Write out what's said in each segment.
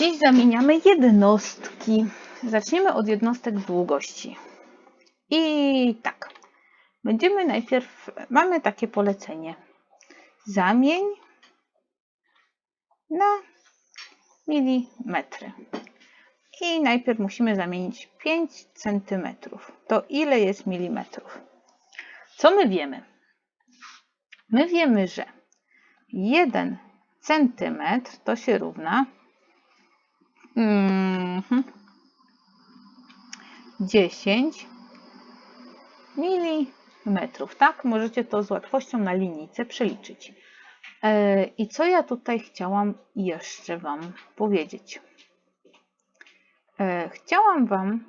Dziś zamieniamy jednostki. Zaczniemy od jednostek długości. I tak, będziemy najpierw, mamy takie polecenie. Zamień na milimetry. I najpierw musimy zamienić 5 cm. To ile jest milimetrów? Co my wiemy? My wiemy, że 1 cm to się równa Mhm. 10 milimetrów. Tak, możecie to z łatwością na linijce przeliczyć. E, I co ja tutaj chciałam jeszcze Wam powiedzieć? E, chciałam Wam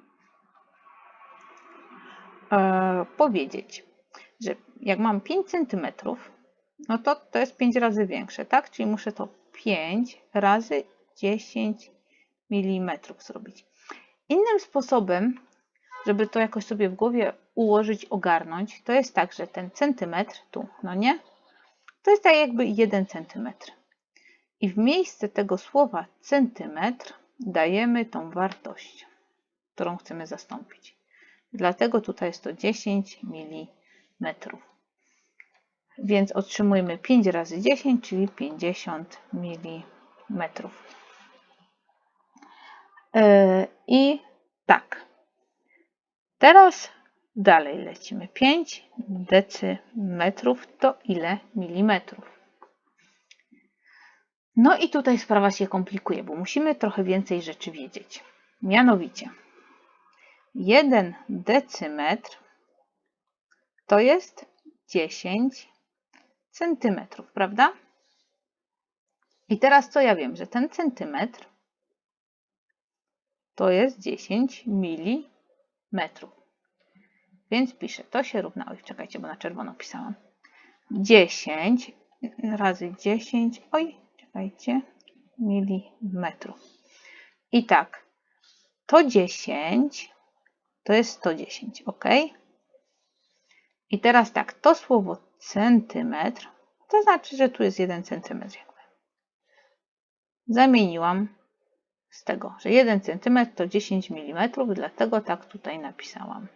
e, powiedzieć, że jak mam 5 cm, no to to jest 5 razy większe, tak? Czyli muszę to 5 razy 10 mm zrobić. Innym sposobem, żeby to jakoś sobie w głowie ułożyć, ogarnąć, to jest tak, że ten centymetr tu, no nie? To jest tak jakby 1 centymetr. I w miejsce tego słowa centymetr dajemy tą wartość, którą chcemy zastąpić. Dlatego tutaj jest to 10 mm. Więc otrzymujemy 5 razy 10, czyli 50 mm. E, I tak. Teraz dalej lecimy. 5 decymetrów to ile milimetrów? No i tutaj sprawa się komplikuje, bo musimy trochę więcej rzeczy wiedzieć. Mianowicie 1 decymetr to jest 10 centymetrów, prawda? I teraz co ja wiem, że ten centymetr to jest 10 mm. Więc piszę, to się równa, oj czekajcie, bo na czerwono pisałam. 10 razy 10, oj czekajcie, milimetrów. I tak, to 10 to jest 110, ok? I teraz tak, to słowo centymetr, to znaczy, że tu jest 1 centymetr. Zamieniłam z tego, że 1 cm to 10 mm, dlatego tak tutaj napisałam.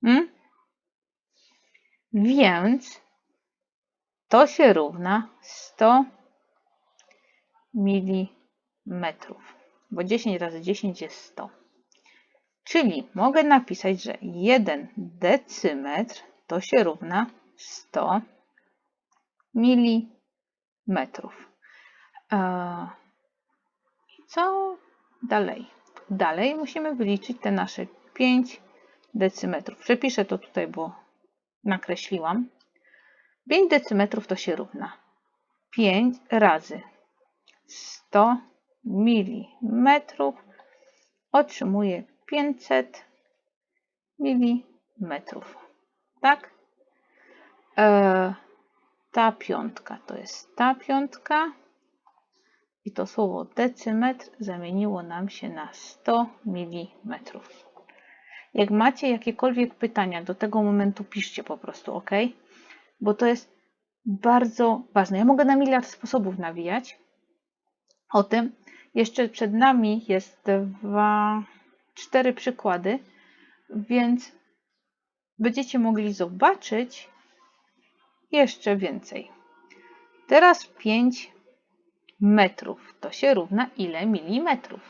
Hmm? Więc to się równa 100 mm, bo 10 razy 10 jest 100. Czyli mogę napisać, że 1 decymetr to się równa 100 mm. Co dalej? Dalej musimy wyliczyć te nasze 5 decymetrów. Przepiszę to tutaj, bo nakreśliłam. 5 decymetrów to się równa 5 razy 100 milimetrów. Otrzymuję 500 milimetrów. Tak? E, ta piątka to jest ta piątka. I to słowo decymetr zamieniło nam się na 100 mm. Jak macie jakiekolwiek pytania do tego momentu, piszcie po prostu, ok? Bo to jest bardzo ważne. Ja mogę na miliard sposobów nawijać o tym. Jeszcze przed nami jest dwa, cztery przykłady, więc będziecie mogli zobaczyć jeszcze więcej. Teraz 5 metrów. To się równa ile milimetrów?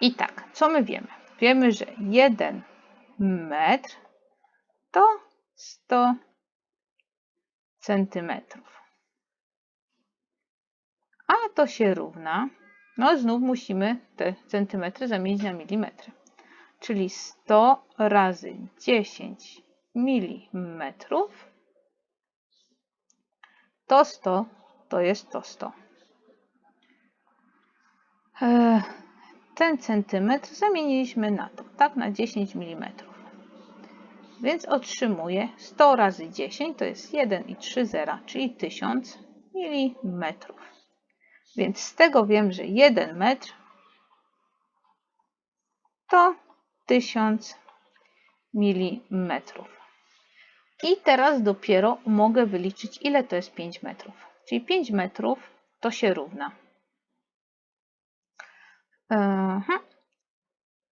I tak, co my wiemy? Wiemy, że 1 metr to 100 centymetrów. A to się równa, no znów musimy te centymetry zamienić na milimetry. Czyli 100 razy 10 milimetrów to 100 to jest to 100. E, ten centymetr zamieniliśmy na to, tak, na 10 mm. Więc otrzymuję 100 razy 10 to jest 1,3, czyli 1000 mm. Więc z tego wiem, że 1 metr to 1000 mm. I teraz dopiero mogę wyliczyć, ile to jest 5 metrów. Czyli 5 metrów to się równa Aha.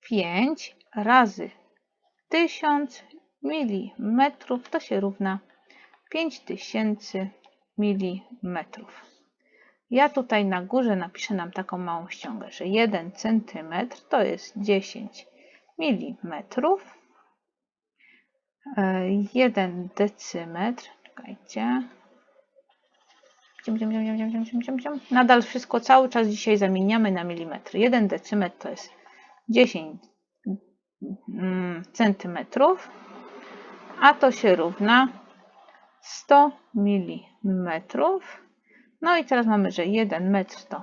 5 razy 1000 mm to się równa 5000 mm. Ja tutaj na górze napiszę nam taką małą ściągę, że 1 cm to jest 10 mm. 1 decymetr, czekajcie, Cium, cium, cium, cium, cium, cium, cium, cium. Nadal wszystko cały czas dzisiaj zamieniamy na milimetry. 1 decymetr to jest 10 mm, centymetrów, a to się równa 100 milimetrów. No i teraz mamy, że 1 metr to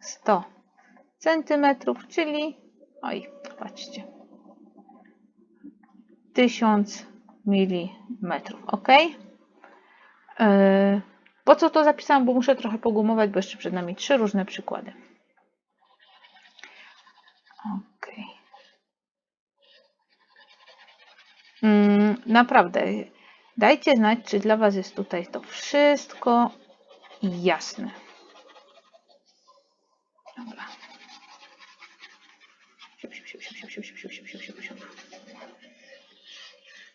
100 centymetrów, czyli oj, patrzcie, 1000 milimetrów, ok? Yy, po co to zapisałam? Bo muszę trochę pogumować, bo jeszcze przed nami trzy różne przykłady. Ok. Mm, naprawdę, dajcie znać, czy dla Was jest tutaj to wszystko jasne. Dobra.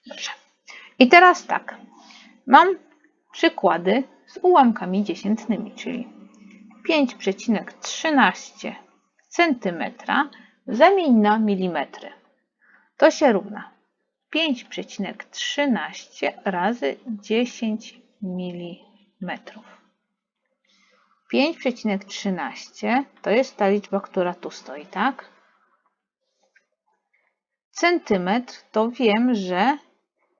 Dobrze. I teraz tak. Mam przykłady z ułamkami dziesiętnymi, czyli 5,13 cm zamień na milimetry. To się równa 5,13 razy 10 mm. 5,13 to jest ta liczba, która tu stoi, tak? Centymetr to wiem, że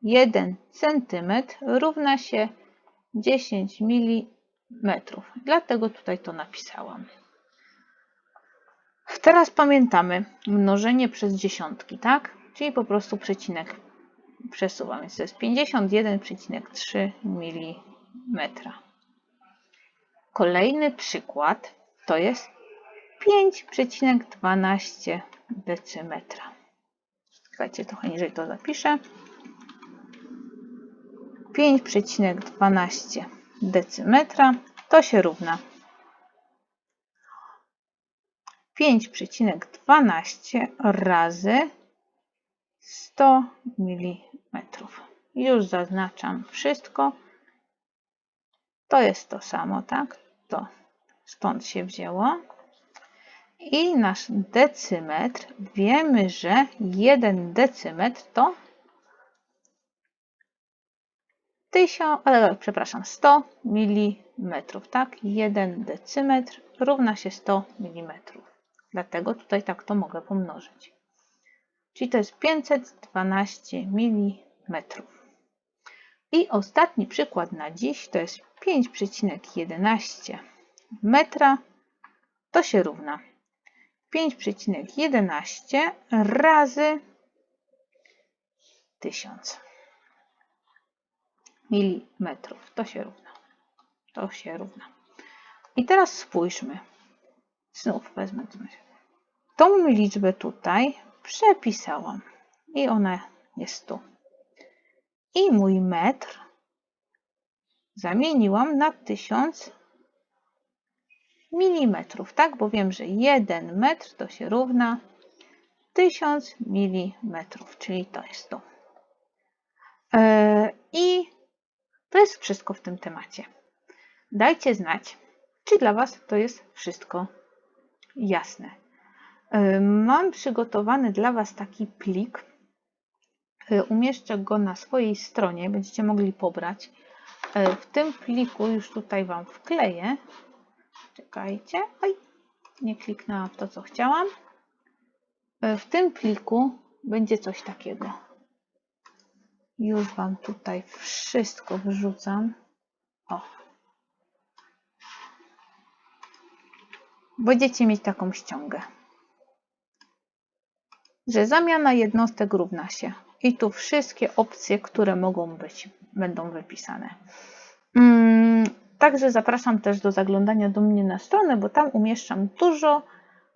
1 centymetr równa się 10 mm. Dlatego tutaj to napisałam. Teraz pamiętamy mnożenie przez dziesiątki, tak? Czyli po prostu przecinek przesuwam. Więc to jest 51,3 mm. Kolejny przykład to jest 5,12 decymetra. Czekajcie, trochę niżej to zapiszę. 5,12 decymetra to się równa 5,12 razy 100 mm. Już zaznaczam wszystko. To jest to samo, tak? To stąd się wzięło. I nasz decymetr, wiemy, że 1 decymetr to 1000, ale przepraszam, 100 mm, tak? 1 decymetr równa się 100 mm. Dlatego tutaj tak to mogę pomnożyć. Czyli to jest 512 mm. I ostatni przykład na dziś to jest 5,11 metra. To się równa 5,11 razy 1000 milimetrów. To się równa. To się równa. I teraz spójrzmy. Znów wezmę tą liczbę tutaj przepisałam i ona jest tu. I mój metr zamieniłam na 1000 milimetrów, tak? Bo wiem, że 1 metr to się równa 1000 milimetrów, czyli to jest to. I to jest wszystko w tym temacie. Dajcie znać, czy dla Was to jest wszystko jasne. Mam przygotowany dla Was taki plik. E, umieszczę go na swojej stronie, będziecie mogli pobrać. E, w tym pliku już tutaj Wam wkleję. Czekajcie. Oj, nie kliknęłam w to, co chciałam. W tym pliku będzie coś takiego. Już Wam tutaj wszystko wrzucam. O. Będziecie mieć taką ściągę, że zamiana jednostek równa się. I tu wszystkie opcje, które mogą być, będą wypisane. Mm, także zapraszam też do zaglądania do mnie na stronę, bo tam umieszczam dużo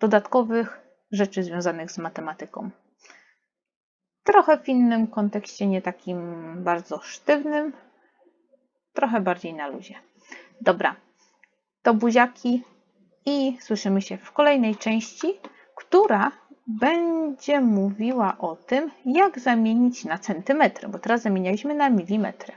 dodatkowych rzeczy związanych z matematyką. Trochę w innym kontekście, nie takim bardzo sztywnym, trochę bardziej na luzie. Dobra, to buziaki i słyszymy się w kolejnej części, która będzie mówiła o tym, jak zamienić na centymetry, bo teraz zamienialiśmy na milimetry.